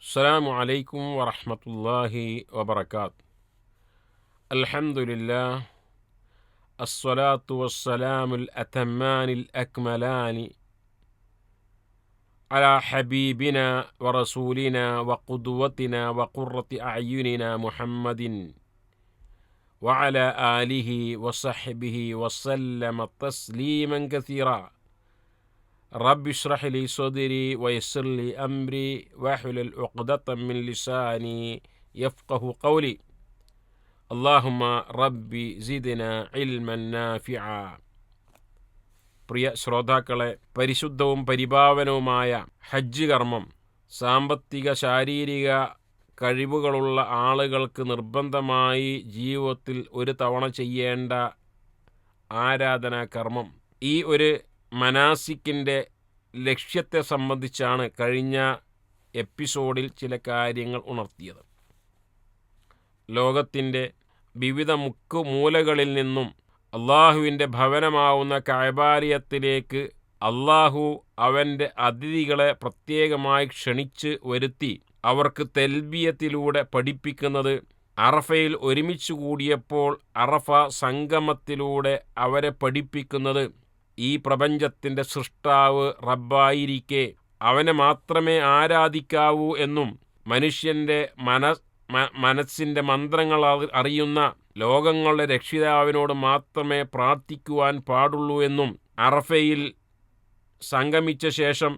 السلام عليكم ورحمة الله وبركاته. الحمد لله الصلاة والسلام الأتمان الأكملان على حبيبنا ورسولنا وقدوتنا وقرة أعيننا محمد وعلى آله وصحبه وسلم تسليما كثيرا. رب اشرح لي صدري ويسر لي أمري واحلل عقدة من لساني يفقه قولي اللهم ربي زدنا علما نافعا പ്രിയ ശ്രോതാക്കളെ പരിശുദ്ധവും പരിഭാവനവുമായ ഹജ്ജ് കർമ്മം സാമ്പത്തിക ശാരീരിക കഴിവുകളുള്ള ആളുകൾക്ക് നിർബന്ധമായി ജീവിതത്തിൽ ഒരു തവണ ചെയ്യേണ്ട ആരാധനാ കർമ്മം ഈ ഒരു മനാസിക്കിന്റെ ലക്ഷ്യത്തെ സംബന്ധിച്ചാണ് കഴിഞ്ഞ എപ്പിസോഡിൽ ചില കാര്യങ്ങൾ ഉണർത്തിയത്. ലോകത്തിന്റെ വിവിധ മുക്കു മൂലകളിൽ നിന്നും അള്ളാഹുവിന്റെ ഭവനമാവുന്ന കൈബാരിയത്തിലേക്ക് അള്ളാഹു അവന്റെ അതിഥികളെ പ്രത്യേകമായി ക്ഷണിച്ച് വരുത്തി അവർക്ക് തെൽബിയത്തിലൂടെ പഠിപ്പിക്കുന്നത് അറഫയിൽ ഒരുമിച്ച് കൂടിയപ്പോൾ അറഫ സംഗമത്തിലൂടെ അവരെ പഠിപ്പിക്കുന്നത് ഈ പ്രപഞ്ചത്തിന്റെ സൃഷ്ടാവ് റബ്ബായിരിക്കെ. അവനെ മാത്രമേ ആരാധിക്കാവൂ എന്നും മനുഷ്യന്റെ മനസ് മനസ്സിന്റെ മന്ത്രങ്ങൾ അറിയുന്ന ലോകങ്ങളുടെ രക്ഷിതാവിനോട് മാത്രമേ പ്രാർത്ഥിക്കുവാൻ പാടുള്ളൂ എന്നും അറഫയിൽ സംഗമിച്ച ശേഷം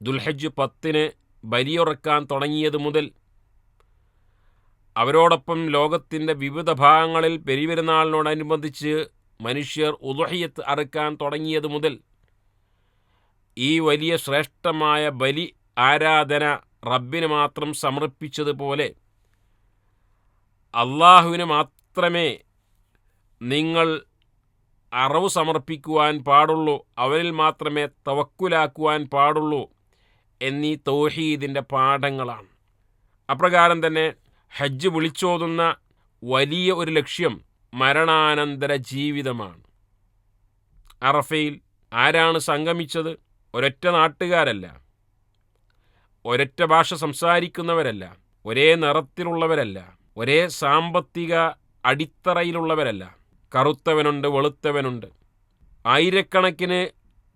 ദുൽഹജ് പത്തിന് ബലിയുറക്കാൻ തുടങ്ങിയത് മുതൽ അവരോടൊപ്പം ലോകത്തിന്റെ വിവിധ ഭാഗങ്ങളിൽ പെരുവരുന്നാളിനോടനുബന്ധിച്ച് മനുഷ്യർ ഉദുഹയത്ത് അറുക്കാൻ തുടങ്ങിയത് മുതൽ ഈ വലിയ ശ്രേഷ്ഠമായ ബലി ആരാധന റബ്ബിന് മാത്രം സമർപ്പിച്ചതുപോലെ അള്ളാഹുവിന് മാത്രമേ നിങ്ങൾ അറവ് സമർപ്പിക്കുവാൻ പാടുള്ളൂ അവരിൽ മാത്രമേ തവക്കുലാക്കുവാൻ പാടുള്ളൂ എന്നീ തൗഹീദിന്റെ പാഠങ്ങളാണ്. അപ്രകാരം തന്നെ ഹജ്ജ് വിളിച്ചോതുന്ന വലിയ ഒരു ലക്ഷ്യം മരണാനന്തര ജീവിതമാണ്. അറഫയിൽ ആരാണ് സംഗമിച്ചത്? ഒരൊറ്റ നാട്ടുകാരല്ല. ഒരൊറ്റ ഭാഷ സംസാരിക്കുന്നവരല്ല. ഒരേ നിറത്തിലുള്ളവരല്ല. ഒരേ സാമ്പത്തിക അടിത്തറയിലുള്ളവരല്ല. കറുത്തവനുണ്ട് വെളുത്തവനുണ്ട്. ആയിരക്കണക്കിന്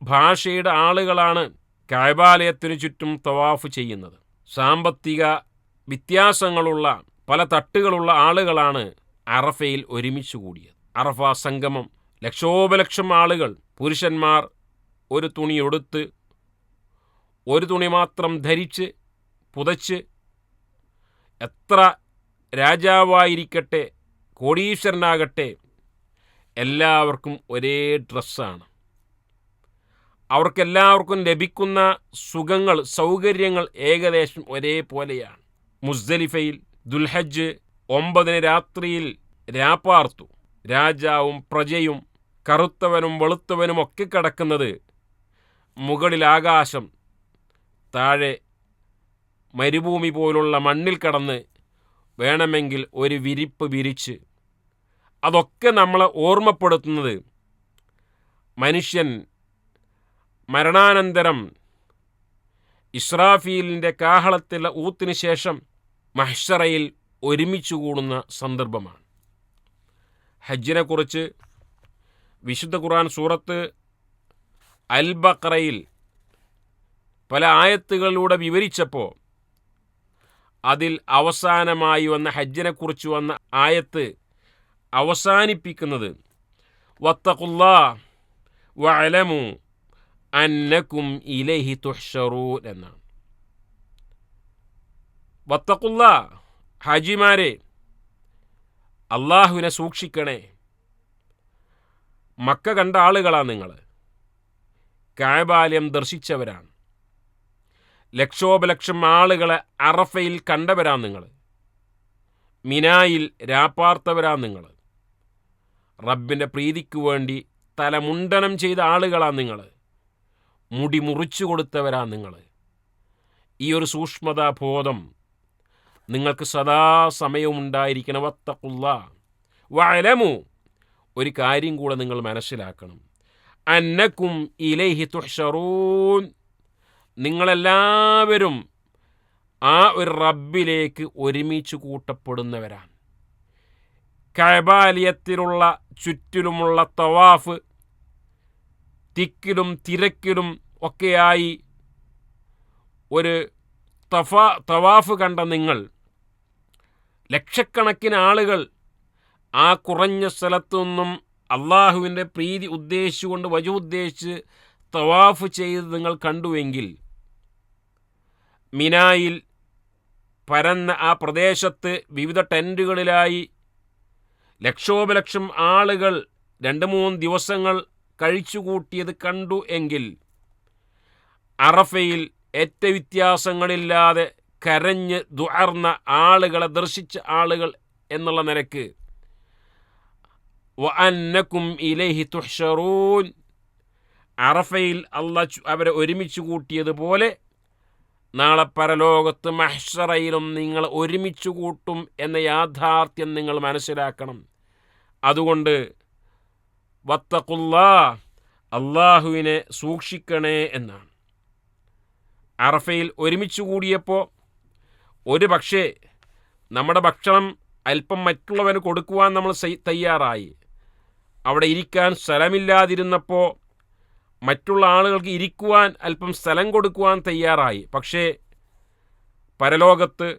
ഭാഷയുടെ ആളുകളാണ് കായബാലയത്തിനു ചുറ്റും തവാഫ് ചെയ്യുന്നത്. സാമ്പത്തിക വ്യത്യാസങ്ങളുള്ള പല തട്ടുകളുള്ള ആളുകളാണ് അറഫയിൽ ഒരുമിച്ച് കൂടിയത്. അറഫ സംഗമം. ലക്ഷോപലക്ഷം ആളുകൾ പുരുഷന്മാർ ഒരു തുണി എടുത്ത് ഒരു തുണി മാത്രം ധരിച്ച് പുതച്ച് എത്ര രാജാവായിരിക്കട്ടെ കോടീശ്വരനാകട്ടെ എല്ലാവർക്കും ഒരേ ഡ്രസ്സാണ്. അവർക്കെല്ലാവർക്കും ലഭിക്കുന്ന സുഖങ്ങൾ സൗകര്യങ്ങൾ ഏകദേശം ഒരേപോലെയാണ്. മുസ്ദലിഫയിൽ ദുൽഹജ്ജ് ഒമ്പതിന് രാത്രിയിൽ രാപ്പാർത്തു രാജാവും പ്രജയും കറുത്തവനും വെളുത്തവനും ഒക്കെ കിടക്കുന്നത് മുകളിൽ ആകാശം താഴെ മരുഭൂമി പോലുള്ള മണ്ണിൽ കടന്ന് വേണമെങ്കിൽ ഒരു വിരിപ്പ് വിരിച്ച് അതൊക്കെ നമ്മളെ ഓർമ്മപ്പെടുത്തുന്നത് മനുഷ്യൻ മരണാനന്തരം ഇസ്രാഫീലിന്റെ കാഹളത്തിലെ ഊത്തിനു ശേഷം മഹ്ഷറയിൽ ഒരുമിച്ച് കൂടുന്ന സന്ദർഭമാണ്. ഹജ്ജിനെക്കുറിച്ച് വിശുദ്ധ ഖുർആൻ സൂറത്ത് അൽ ബക്രയിൽ പല ആയത്തുകളിലൂടെ വിവരിച്ചപ്പോൾ അതിൽ അവസാനമായി വന്ന ഹജ്ജിനെക്കുറിച്ച് വന്ന ആയത്ത് അവസാനിപ്പിക്കുന്നത് വത്തഖുല്ലാ വഅലമു അന്നക്കും ഇലൈഹി തുഷറൂൻ എന്നാണ്. വത്തഖുല്ല ഹാജിമാരെ അള്ളാഹുവിനെ സൂക്ഷിക്കണേ. മക്ക കണ്ട ആളുകളാണ് നിങ്ങൾ കായബാലയം ദർശിച്ചവരാണ്. ലക്ഷോപലക്ഷം ആളുകളെ അറഫയിൽ കണ്ടവരാണ് നിങ്ങൾ മിനായിൽ രാപ്പാർത്തവരാണ് നിങ്ങൾ റബ്ബിന്റെ പ്രീതിക്ക് വേണ്ടി തലമുണ്ടനം ചെയ്ത ആളുകളാണ് നിങ്ങൾ മുടി മുറിച്ചു കൊടുത്തവരാണ് നിങ്ങൾ ഈ ഒരു സൂക്ഷ്മതാബോധം നിങ്ങൾക്ക് സദാസമയവും ഉണ്ടായിരിക്കണം വത്തക്കുള്ള വലമു ഒരു കാര്യം കൂടെ നിങ്ങൾ മനസ്സിലാക്കണം. അന്നക്കും ഇലൈഹി തുഷറൂൻ നിങ്ങളെല്ലാവരും ആ ഒരു റബ്ബിലേക്ക് ഒരുമിച്ച് കൂട്ടപ്പെടുന്നവരാണ്. കൈബാലയത്തിലുള്ള ചുറ്റിലുമുള്ള തവാഫ് തിക്കിലും തിരക്കിലും ഒക്കെയായി ഒരു തഫാ തവാഫ് കണ്ട നിങ്ങൾ ലക്ഷക്കണക്കിന് ആളുകൾ ആ കുറഞ്ഞ സ്ഥലത്തു നിന്നും അള്ളാഹുവിന്റെ പ്രീതി ഉദ്ദേശിച്ചുകൊണ്ട് വജു ഉദ്ദേശിച്ച് തവാഫ് ചെയ്ത് നിങ്ങൾ കണ്ടുവെങ്കിൽ മിനായിൽ പരന്ന ആ പ്രദേശത്ത് വിവിധ ടെന്റുകളിലായി ലക്ഷോപലക്ഷം ആളുകൾ രണ്ട് മൂന്ന് ദിവസങ്ങൾ കഴിച്ചുകൂട്ടിയത് കണ്ടു എങ്കിൽ അറഫയിൽ ഏറ്റ വ്യത്യാസങ്ങളില്ലാതെ കരഞ്ഞ് ദുഅർന്ന ആളുകളെ ദർശിച്ച ആളുകൾ എന്നുള്ള വഅന്നക്കും ഇലൈഹി തുഹ്ഷറൂൻ അറഫയിൽ അള്ള അവരെ ഒരുമിച്ച് കൂട്ടിയതുപോലെ നാളെ പരലോകത്ത് മഹ്ഷറയിലും നിങ്ങൾ ഒരുമിച്ച് കൂട്ടും എന്ന യാഥാർത്ഥ്യം നിങ്ങൾ മനസ്സിലാക്കണം. അതുകൊണ്ട് വത്തക്കുല്ലാ അള്ളാഹുവിനെ സൂക്ഷിക്കണേ എന്നാണ്. അറഫയിൽ ഒരുമിച്ച് കൂടിയപ്പോൾ ഒരു പക്ഷേ നമ്മുടെ ഭക്ഷണം അല്പം മറ്റുള്ളവന് കൊടുക്കുവാൻ നമ്മൾ തയ്യാറായി. അവിടെ ഇരിക്കാൻ സ്ഥലമില്ലാതിരുന്നപ്പോൾ മറ്റുള്ള ആളുകൾക്ക് ഇരിക്കുവാൻ അല്പം സ്ഥലം കൊടുക്കുവാൻ തയ്യാറായി. പക്ഷേ പരലോകത്ത്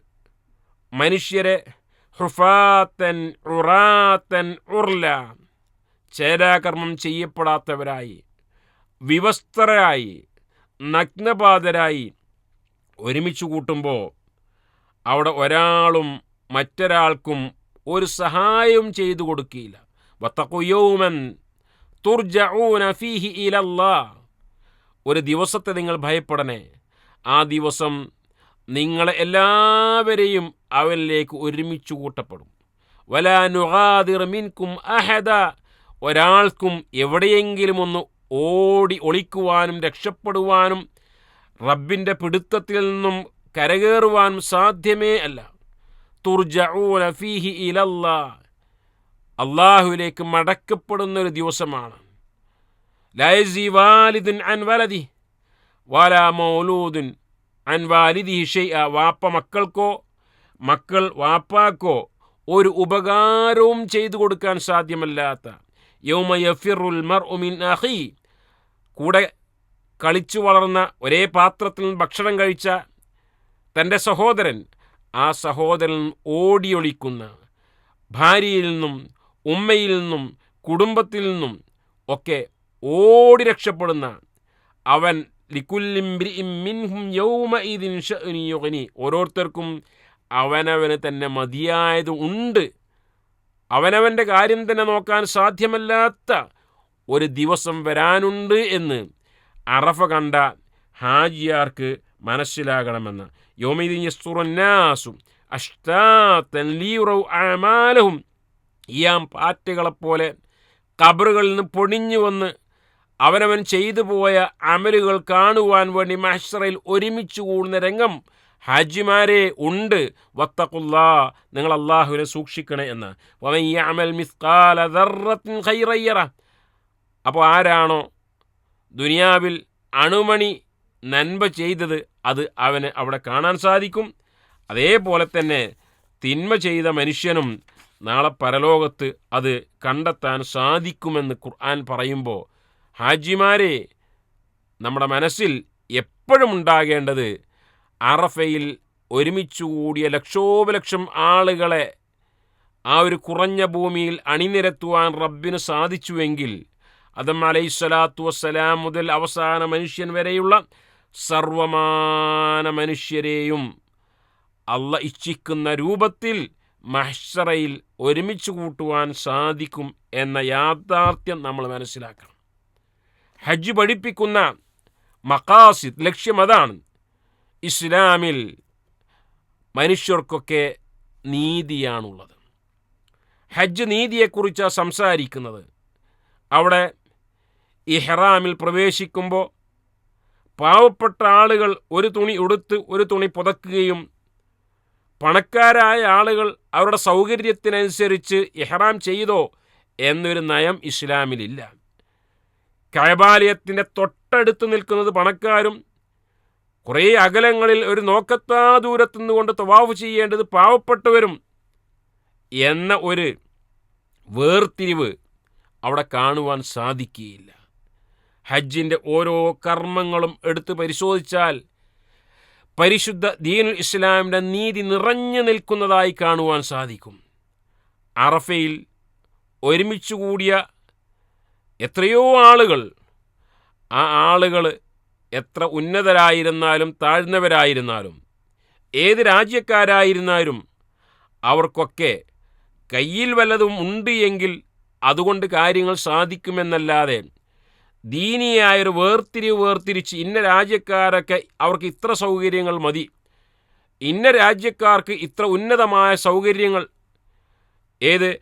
മനുഷ്യരെ ഹുഫാത്തൻ ഉറാത്തൻ ഉർല ചേരാകർമ്മം ചെയ്യപ്പെടാത്തവരായി വിവസ്ത്രരായി നഗ്നപാതരായി ഒരുമിച്ച് കൂട്ടുമ്പോൾ അവിടെ ഒരാളും മറ്റൊരാൾക്കും ഒരു സഹായം ചെയ്തു കൊടുക്കില്ല വത്തക്കുയോമൻ തുർജഊന ഫീഹി ഒരു ദിവസത്തെ നിങ്ങൾ ഭയപ്പെടണേ. ആ ദിവസം നിങ്ങളെ എല്ലാവരെയും അവനിലേക്ക് ഒരുമിച്ച് കൂട്ടപ്പെടും. വലാ നുഗാദിർ മിൻകും അഹദ. ഒരാൾക്കും എവിടെയെങ്കിലും ഒന്ന് ഓടി ഒളിക്കുവാനും രക്ഷപ്പെടുവാനും റബ്ബിന്റെ പിടുത്തത്തിൽ നിന്നും കരകയറുവാനും സാധ്യമേ അല്ല. തുർജഊന ഫീഹി ഇലല്ലാ. അള്ളാഹുവിലേക്ക് മടക്കപ്പെടുന്ന ഒരു ദിവസമാണ്. ലയസി വാലിദുൻ അൻ വലതി വാലാ മൗലൂദുൻ അൻ വാലിദി ഷെയ്അ വാപ്പ മക്കൾക്കോ മക്കൾ വാപ്പാക്കോ ഒരു ഉപകാരവും ചെയ്തു കൊടുക്കാൻ സാധ്യമല്ലാത്ത. യൗമ യഫിറുൽ മർ ഉമിൻ അഹി കൂടെ കളിച്ചു വളർന്ന ഒരേ പാത്രത്തിൽ ഭക്ഷണം കഴിച്ച തന്റെ സഹോദരൻ ആ സഹോദരൻ ഓടിയൊളിക്കുന്ന ഭാര്യയിൽ നിന്നും ഉമ്മയിൽ നിന്നും കുടുംബത്തിൽ നിന്നും ഒക്കെ ഓടി രക്ഷപ്പെടുന്ന അവൻ ഓരോരുത്തർക്കും അവനവന് തന്നെ മതിയായത് ഉണ്ട്. അവനവന്റെ കാര്യം തന്നെ നോക്കാൻ സാധ്യമല്ലാത്ത ഒരു ദിവസം വരാനുണ്ട് എന്ന് അറഫ കണ്ട ഹാജിയാർക്ക് മനസ്സിലാകണമെന്ന്. യോമിദിൻ യസ്തുറന്നാസും അഷ്ടാത്തൻ ലീറൗ അമാലഹും. ഈയാം പാറ്റുകളെപ്പോലെ കബറുകളിൽ നിന്ന് പൊടിഞ്ഞു വന്ന് അവനവൻ ചെയ്തു പോയ അമലുകൾ കാണുവാൻ വേണ്ടി മഹ്ഷറയിൽ ഒരുമിച്ച് കൂടുന്ന രംഗം ഹാജിമാരെ ഉണ്ട്. വത്തക്കുല്ലാ നിങ്ങൾ അള്ളാഹുവിനെ സൂക്ഷിക്കണേ എന്ന്. അമൽ അപ്പോൾ ആരാണോ ദുനിയാവിൽ അണുമണി നന്മ ചെയ്തത് അത് അവന് അവിടെ കാണാൻ സാധിക്കും. അതേപോലെ തന്നെ തിന്മ ചെയ്ത മനുഷ്യനും നാളെ പരലോകത്ത് അത് കണ്ടെത്താൻ സാധിക്കുമെന്ന് ഖുർആൻ പറയുമ്പോൾ ഹാജിമാരെ നമ്മുടെ മനസ്സിൽ എപ്പോഴും ഉണ്ടാകേണ്ടത് അറഫയിൽ ഒരുമിച്ച് കൂടിയ ലക്ഷോപലക്ഷം ആളുകളെ ആ ഒരു കുറഞ്ഞ ഭൂമിയിൽ അണിനിരത്തുവാൻ റബ്ബിന് സാധിച്ചുവെങ്കിൽ അതം അലൈഹിസ്വലാത്തു വസ്സലാം മുതൽ അവസാന മനുഷ്യൻ വരെയുള്ള സർവമാന മനുഷ്യരെയും അല്ല ഇച്ഛിക്കുന്ന രൂപത്തിൽ മഹ്ഷറയിൽ ഒരുമിച്ച് കൂട്ടുവാൻ സാധിക്കും എന്ന യാഥാർത്ഥ്യം നമ്മൾ മനസ്സിലാക്കണം. ഹജ്ജ് പഠിപ്പിക്കുന്ന മക്കാസിദ് ലക്ഷ്യം അതാണ്. ഇസ്ലാമിൽ മനുഷ്യർക്കൊക്കെ നീതിയാണുള്ളത്. ഹജ്ജ് നീതിയെക്കുറിച്ചാണ് സംസാരിക്കുന്നത്. അവിടെ ഇഹ്റാമിൽ പ്രവേശിക്കുമ്പോൾ പാവപ്പെട്ട ആളുകൾ ഒരു തുണി ഉടുത്ത് ഒരു തുണി പുതക്കുകയും പണക്കാരായ ആളുകൾ അവരുടെ സൗകര്യത്തിനനുസരിച്ച് ഇഹ്റാം ചെയ്തോ എന്നൊരു നയം ഇസ്ലാമിലില്ല. കൈബാലയത്തിന്റെ തൊട്ടടുത്ത് നിൽക്കുന്നത് പണക്കാരും കുറേ അകലങ്ങളിൽ ഒരു നോക്കത്താ ദൂരത്തു നിന്നുകൊണ്ട് തവാഫ് ചെയ്യേണ്ടത് പാവപ്പെട്ടവരും എന്ന ഒരു വേർതിരിവ് അവിടെ കാണുവാൻ സാധിക്കുകയില്ല. ഹജ്ജിന്റെ ഓരോ കർമ്മങ്ങളും എടുത്ത് പരിശോധിച്ചാൽ പരിശുദ്ധ ദീനുൽ ഇസ്ലാമിന്റെ നീതി നിറഞ്ഞു നിൽക്കുന്നതായി കാണുവാൻ സാധിക്കും. അറഫയിൽ ഒരുമിച്ച് കൂടിയ എത്രയോ ആളുകൾ ആ ആളുകൾ എത്ര ഉന്നതരായിരുന്നാലും താഴ്ന്നവരായിരുന്നാലും ഏത് രാജ്യക്കാരായിരുന്നാലും അവർക്കൊക്കെ കയ്യിൽ വല്ലതും ഉണ്ട് എങ്കിൽ അതുകൊണ്ട് കാര്യങ്ങൾ സാധിക്കുമെന്നല്ലാതെ ദീനിയായൊരു വേർതിരിവ് വേർതിരിച്ച് ഇന്ന രാജ്യക്കാരൊക്കെ അവർക്ക് ഇത്ര സൗകര്യങ്ങൾ മതി. ഇന്ന രാജ്യക്കാർക്ക് ഇത്ര ഉന്നതമായ സൗകര്യങ്ങൾ. ഏത്?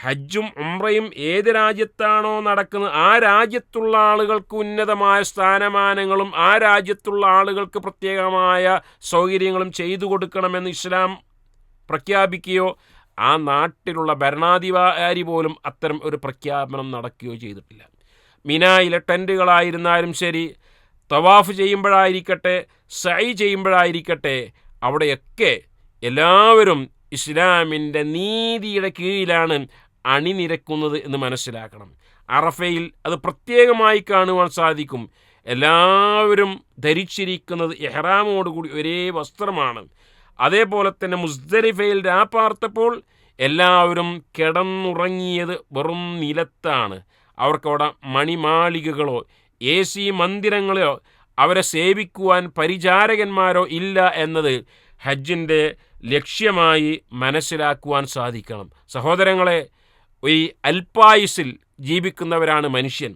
ഹജ്ജും ഉംറയും ഏത് രാജ്യത്താണോ നടക്കുന്നത്? ആ രാജ്യത്തുള്ള ആളുകൾക്ക് ഉന്നതമായ സ്ഥാനമാനങ്ങളും ആ രാജ്യത്തുള്ള ആളുകൾക്ക് പ്രത്യേകമായ സൗകര്യങ്ങളും ചെയ്തു കൊടുക്കണമെന്ന് ഇസ്ലാം പ്രഖ്യാപിക്കുകയോ ആ നാട്ടിലുള്ള ഭരണാധികാരി പോലും അത്തരം ഒരു പ്രഖ്യാപനം നടക്കുകയോ ചെയ്തിട്ടില്ല. മിനായിലെ ടെന്റുകളായിരുന്നാലും ശരി തവാഫ് ചെയ്യുമ്പോഴായിരിക്കട്ടെ സൈ ചെയ്യുമ്പോഴായിരിക്കട്ടെ അവിടെയൊക്കെ എല്ലാവരും ഇസ്ലാമിന്റെ നീതിയുടെ കീഴിലാണ് അണിനിരക്കുന്നത് എന്ന് മനസ്സിലാക്കണം. അറഫയിൽ അത് പ്രത്യേകമായി കാണുവാൻ സാധിക്കും. എല്ലാവരും ധരിച്ചിരിക്കുന്നത് എഹ്റാമോടുകൂടി ഒരേ വസ്ത്രമാണ്. അതേപോലെ തന്നെ മുസ്ദരിഫയിൽ രാപ്പാർത്തപ്പോൾ എല്ലാവരും കിടന്നുറങ്ങിയത് വെറും നിലത്താണ്. അവർക്കവിടെ മണിമാളികകളോ എ സി മന്ദിരങ്ങളോ അവരെ സേവിക്കുവാൻ പരിചാരകന്മാരോ ഇല്ല എന്നത് ഹജ്ജിന്റെ ലക്ഷ്യമായി മനസ്സിലാക്കുവാൻ സാധിക്കണം. സഹോദരങ്ങളെ ഈ അൽപായുസിൽ ജീവിക്കുന്നവരാണ് മനുഷ്യൻ.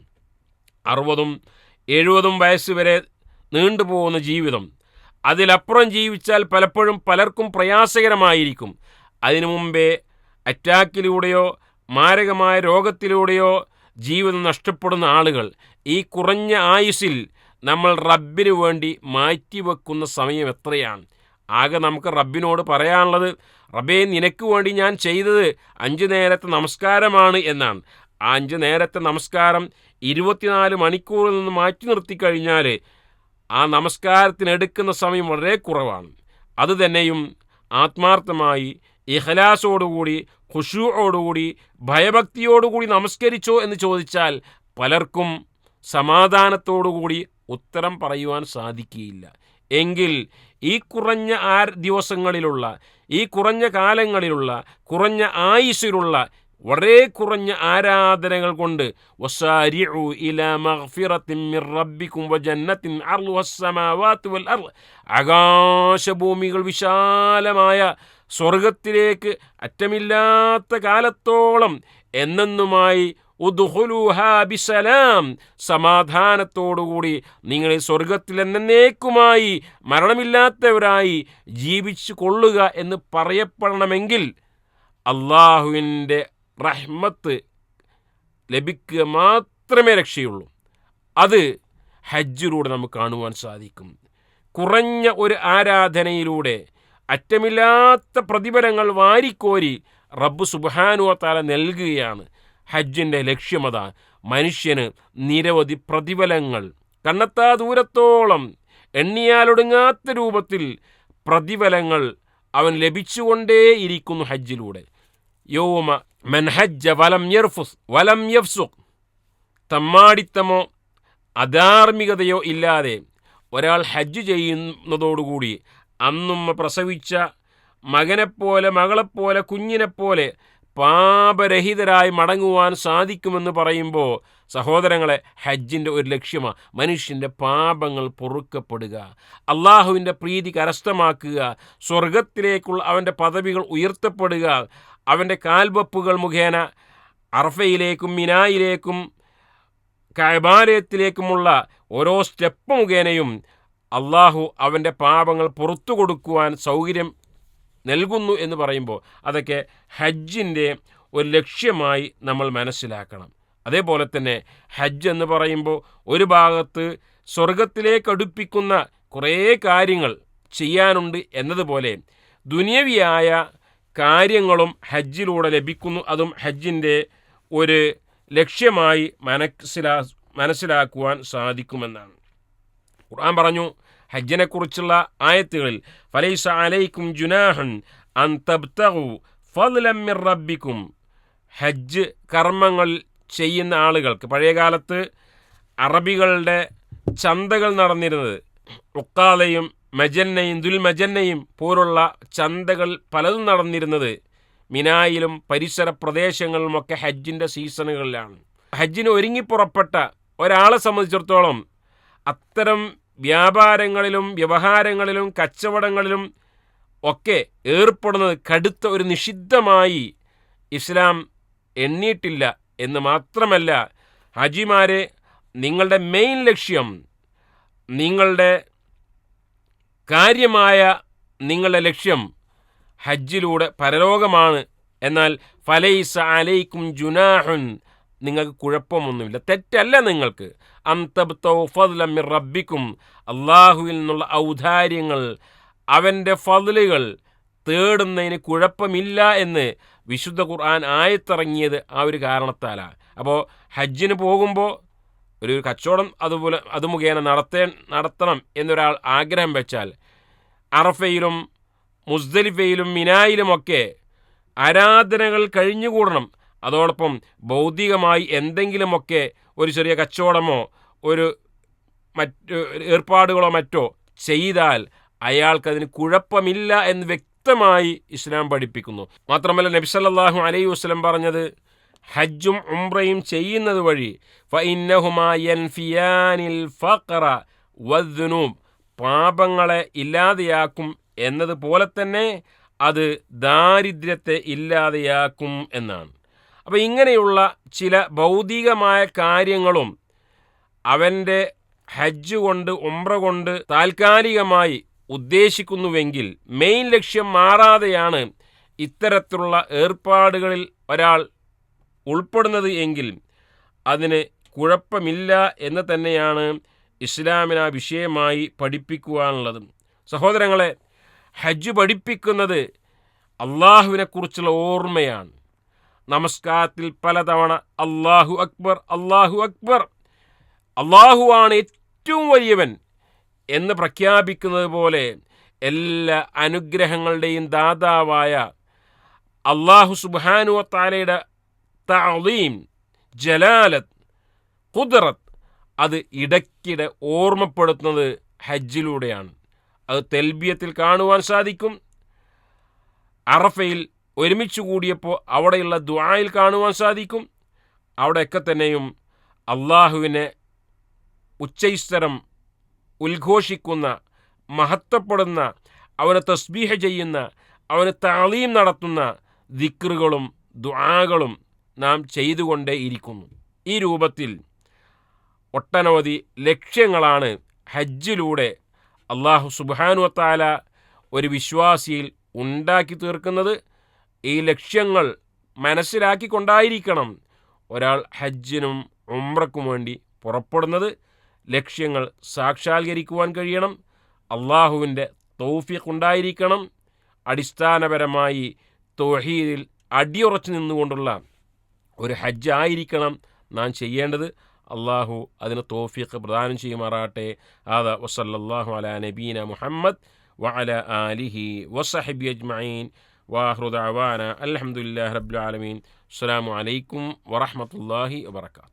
അറുപതും എഴുപതും വയസ്സ് വരെ നീണ്ടുപോകുന്ന ജീവിതം. അതിലപ്പുറം ജീവിച്ചാൽ പലപ്പോഴും പലർക്കും പ്രയാസകരമായിരിക്കും. അതിനു മുമ്പേ അറ്റാക്കിലൂടെയോ മാരകമായ രോഗത്തിലൂടെയോ ജീവിതം നഷ്ടപ്പെടുന്ന ആളുകൾ ഈ കുറഞ്ഞ ആയുസ്സിൽ നമ്മൾ റബ്ബിന് വേണ്ടി മാറ്റിവെക്കുന്ന സമയം എത്രയാണ്? ആകെ നമുക്ക് റബ്ബിനോട് പറയാനുള്ളത് റബ്ബേ നിനക്ക് വേണ്ടി ഞാൻ ചെയ്തത് അഞ്ച് നേരത്തെ നമസ്കാരമാണ് എന്നാണ്. ആ അഞ്ച് നേരത്തെ നമസ്കാരം ഇരുപത്തിനാല് മണിക്കൂറിൽ നിന്ന് മാറ്റി നിർത്തി കഴിഞ്ഞാൽ ആ നമസ്കാരത്തിനെടുക്കുന്ന സമയം വളരെ കുറവാണ്. അതുതന്നെയും ആത്മാർത്ഥമായി ഇഹലാസോടുകൂടി ഖുഷുവോടുകൂടി ഭയഭക്തിയോടുകൂടി നമസ്കരിച്ചോ എന്ന് ചോദിച്ചാൽ പലർക്കും സമാധാനത്തോടുകൂടി ഉത്തരം പറയുവാൻ സാധിക്കുകയില്ല. എങ്കിൽ ഈ കുറഞ്ഞ ആ ദിവസങ്ങളിലുള്ള ഈ കുറഞ്ഞ കാലങ്ങളിലുള്ള കുറഞ്ഞ ആയുസ്സിലുള്ള വളരെ കുറഞ്ഞ ആരാധനകൾ കൊണ്ട് ആകാശഭൂമികൾ വിശാലമായ സ്വർഗത്തിലേക്ക് അറ്റമില്ലാത്ത കാലത്തോളം എന്നെന്നുമായി ഉദ്ഹുലുഹാബിസലാം സമാധാനത്തോടുകൂടി നിങ്ങൾ സ്വർഗത്തിൽ എന്നേക്കുമായി മരണമില്ലാത്തവരായി ജീവിച്ചു കൊള്ളുക എന്ന് പറയപ്പെടണമെങ്കിൽ അള്ളാഹുവിന്റെ റഹ്മത്ത് ലഭിക്കുക മാത്രമേ രക്ഷയുള്ളൂ. അത് ഹജ്ജിലൂടെ നമുക്ക് കാണുവാൻ സാധിക്കും. കുറഞ്ഞ ഒരു ആരാധനയിലൂടെ അറ്റമില്ലാത്ത പ്രതിഫലങ്ങൾ വാരിക്കോരി റബ്ബ് സുബാനുവത്താല നൽകുകയാണ്. ഹജ്ജിന്റെ ലക്ഷ്യമത. മനുഷ്യന് നിരവധി പ്രതിഫലങ്ങൾ. കണ്ണത്താ ദൂരത്തോളം എണ്ണിയാലൊടുങ്ങാത്ത രൂപത്തിൽ പ്രതിഫലങ്ങൾ അവൻ ലഭിച്ചുകൊണ്ടേയിരിക്കുന്നു ഹജ്ജിലൂടെ. യോമ മെൻഹജ്ജ വലം യർഫുസ് വലം യഫ്സുഖ്. തമ്മാടിത്തമോ അധാർമികതയോ ഇല്ലാതെ ഒരാൾ ഹജ്ജ് ചെയ്യുന്നതോടുകൂടി അന്നുമ്മ പ്രസവിച്ച മകനെപ്പോലെ മകളെപ്പോലെ കുഞ്ഞിനെപ്പോലെ പാപരഹിതരായി മടങ്ങുവാൻ സാധിക്കുമെന്ന് പറയുമ്പോൾ സഹോദരങ്ങളെ ഹജ്ജിന്റെ ഒരു ലക്ഷ്യമാണ് മനുഷ്യന്റെ പാപങ്ങൾ പൊറുക്കപ്പെടുക. അള്ളാഹുവിന്റെ പ്രീതി കരസ്ഥമാക്കുക. സ്വർഗത്തിലേക്കുള്ള അവന്റെ പദവികൾ ഉയർത്തപ്പെടുക. അവന്റെ കാൽവപ്പുകൾ മുഖേന അർഫയിലേക്കും മിനായിലേക്കും കൈബാലയത്തിലേക്കുമുള്ള ഓരോ സ്റ്റെപ്പ് മുഖേനയും അള്ളാഹു അവന്റെ പാപങ്ങൾ പുറത്തു കൊടുക്കുവാൻ സൗകര്യം നൽകുന്നു എന്ന് പറയുമ്പോൾ അതൊക്കെ ഹജ്ജിന്റെ ഒരു ലക്ഷ്യമായി നമ്മൾ മനസ്സിലാക്കണം. അതേപോലെ തന്നെ ഹജ്ജ് എന്ന് പറയുമ്പോൾ ഒരു ഭാഗത്ത് സ്വർഗത്തിലേക്ക് അടുപ്പിക്കുന്ന കുറേ കാര്യങ്ങൾ ചെയ്യാനുണ്ട് എന്നതുപോലെ ദുനിയവിയായ കാര്യങ്ങളും ഹജ്ജിലൂടെ ലഭിക്കുന്നു. അതും ഹജ്ജിന്റെ ഒരു ലക്ഷ്യമായി മനസ്സിലാ മനസ്സിലാക്കുവാൻ സാധിക്കുമെന്നാണ്. ഖുർആൻ പറഞ്ഞു ഹജ്ജിനെക്കുറിച്ചുള്ള ആയത്തുകളിൽ ഫലൈസ അലൈക്കും ജുനാഹൻ അൻ മിർ റബ്ബിക്കും. ഹജ്ജ് കർമ്മങ്ങൾ ചെയ്യുന്ന ആളുകൾക്ക് പഴയകാലത്ത് അറബികളുടെ ചന്തകൾ നടന്നിരുന്നത് ഉക്കാലയും മജന്നയും ദുൽമജന്നയും പോലുള്ള ചന്തകൾ പലതും നടന്നിരുന്നത് മിനായിലും പരിസര പ്രദേശങ്ങളിലുമൊക്കെ ഹജ്ജിന്റെ സീസണുകളിലാണ്. ഹജ്ജിന് ഒരുങ്ങിപ്പുറപ്പെട്ട ഒരാളെ സംബന്ധിച്ചിടത്തോളം അത്തരം വ്യാപാരങ്ങളിലും വ്യവഹാരങ്ങളിലും കച്ചവടങ്ങളിലും ഒക്കെ ഏർപ്പെടുന്നത് കടുത്ത ഒരു നിഷിദ്ധമായി ഇസ്ലാം എണ്ണിയിട്ടില്ല എന്ന് മാത്രമല്ല ഹജിമാരെ നിങ്ങളുടെ മെയിൻ ലക്ഷ്യം നിങ്ങളുടെ കാര്യമായ നിങ്ങളുടെ ലക്ഷ്യം ഹജ്ജിലൂടെ പരലോകമാണ്. എന്നാൽ ഫലൈസ അലൈക്കും ജുനാഹുൻ നിങ്ങൾക്ക് കുഴപ്പമൊന്നുമില്ല. തെറ്റല്ല നിങ്ങൾക്ക്. റബ്ബിക്കും. അള്ളാഹുവിൽ നിന്നുള്ള ഔദാര്യങ്ങൾ അവന്റെ ഫതിലുകൾ തേടുന്നതിന് കുഴപ്പമില്ല എന്ന് വിശുദ്ധ ഖുർആൻ ആയത്തിറങ്ങിയത് ആ ഒരു കാരണത്താലാണ്. അപ്പോൾ ഹജ്ജിന് പോകുമ്പോൾ ഒരു കച്ചവടം അതുപോലെ അത് മുഖേന നടത്തേ നടത്തണം എന്നൊരാൾ ആഗ്രഹം വെച്ചാൽ അറഫയിലും മുസ്ദലിഫയിലും മിനായിലുമൊക്കെ ആരാധനകൾ കഴിഞ്ഞുകൂടണം. അതോടൊപ്പം ഭൗതികമായി എന്തെങ്കിലുമൊക്കെ ഒരു ചെറിയ കച്ചവടമോ ഒരു മറ്റ് ഏർപ്പാടുകളോ മറ്റോ ചെയ്താൽ അയാൾക്കതിന് കുഴപ്പമില്ല എന്ന് വ്യക്തമായി ഇസ്ലാം പഠിപ്പിക്കുന്നു. മാത്രമല്ല നബി സല്ലല്ലാഹു അലൈഹി വസല്ലം പറഞ്ഞത് ഹജ്ജും ഉംറയും ചെയ്യുന്നത് വഴി പാപങ്ങളെ ഇല്ലാതെയാക്കും എന്നതുപോലെ തന്നെ അത് ദാരിദ്ര്യത്തെ ഇല്ലാതെയാക്കും എന്നാണ്. അപ്പോൾ ഇങ്ങനെയുള്ള ചില ഭൗതികമായ കാര്യങ്ങളും അവന്റെ ഹജ്ജ് കൊണ്ട് ഉംറ കൊണ്ട് താൽക്കാലികമായി ഉദ്ദേശിക്കുന്നുവെങ്കിൽ മെയിൻ ലക്ഷ്യം മാറാതെയാണ് ഇത്തരത്തിലുള്ള ഏർപ്പാടുകളിൽ ഒരാൾ ഉൾപ്പെടുന്നത് എങ്കിൽ അതിന് കുഴപ്പമില്ല എന്ന് തന്നെയാണ് ഇസ്ലാമിന് ആ വിഷയമായി പഠിപ്പിക്കുവാനുള്ളത്. സഹോദരങ്ങളെ ഹജ്ജ് പഠിപ്പിക്കുന്നത് അള്ളാഹുവിനെക്കുറിച്ചുള്ള ഓർമ്മയാണ്. നമസ്കാരത്തിൽ പലതവണ അള്ളാഹു അക്ബർ അള്ളാഹു അക്ബർ. അള്ളാഹുവാണ് ഏറ്റവും വലിയവൻ എന്ന് പ്രഖ്യാപിക്കുന്നത് പോലെ എല്ലാ അനുഗ്രഹങ്ങളുടെയും ദാതാവായ അള്ളാഹു സുബാനുവത്താലയുടെ തളീം ജലാലത്ത് കുദറത്ത് അത് ഇടയ്ക്കിടെ ഓർമ്മപ്പെടുത്തുന്നത് ഹജ്ജിലൂടെയാണ്. അത് തെൽബിയത്തിൽ കാണുവാൻ സാധിക്കും. അറഫയിൽ ഒരുമിച്ച് കൂടിയപ്പോൾ അവിടെയുള്ള ദ്വായിൽ കാണുവാൻ സാധിക്കും. അവിടെയൊക്കെ തന്നെയും അള്ളാഹുവിനെ ഉച്ചൈസ്തരം ഉദ്ഘോഷിക്കുന്ന മഹത്വപ്പെടുന്ന അവനെ തസ്ബീഹ ചെയ്യുന്ന അവന് താളീം നടത്തുന്ന ദിക്റുകളും ദ്വാകളും നാം ചെയ്തുകൊണ്ടേ ഇരിക്കുന്നു. ഈ രൂപത്തിൽ ഒട്ടനവധി ലക്ഷ്യങ്ങളാണ് ഹജ്ജിലൂടെ അള്ളാഹു സുബാനുവത്താല ഒരു വിശ്വാസിയിൽ ഉണ്ടാക്കി തീർക്കുന്നത്. ഈ ലക്ഷ്യങ്ങൾ മനസ്സിലാക്കിക്കൊണ്ടായിരിക്കണം ഒരാൾ ഹജ്ജിനും ഉംറക്കും വേണ്ടി പുറപ്പെടുന്നത്. ലക്ഷ്യങ്ങൾ സാക്ഷാത്കരിക്കുവാൻ കഴിയണം. അള്ളാഹുവിന്റെ തൗഫീഖ് ഉണ്ടായിരിക്കണം അടിസ്ഥാനപരമായി തൊഹീദിൽ അടിയുറച്ചു നിന്നുകൊണ്ടുള്ള ഒരു ഹജ്ജ് ആയിരിക്കണം നാം ചെയ്യേണ്ടത്. അള്ളാഹു അതിന് തോഫിക്ക് പ്രദാനം ചെയ്യുമാറാട്ടെ ആദ വസല്ലാഹു അല നബീന മുഹമ്മദ് വഅല ആലിഹി വസഹബി അജ്മഈൻ. വാഹ്റു ദഅവാന അൽഹംദുലില്ലാഹി റബ്ബിൽ ആലമീൻ അസ്സലാമു അലൈക്കും വറഹ്മത്തുള്ളാഹി വബറകാതുഹു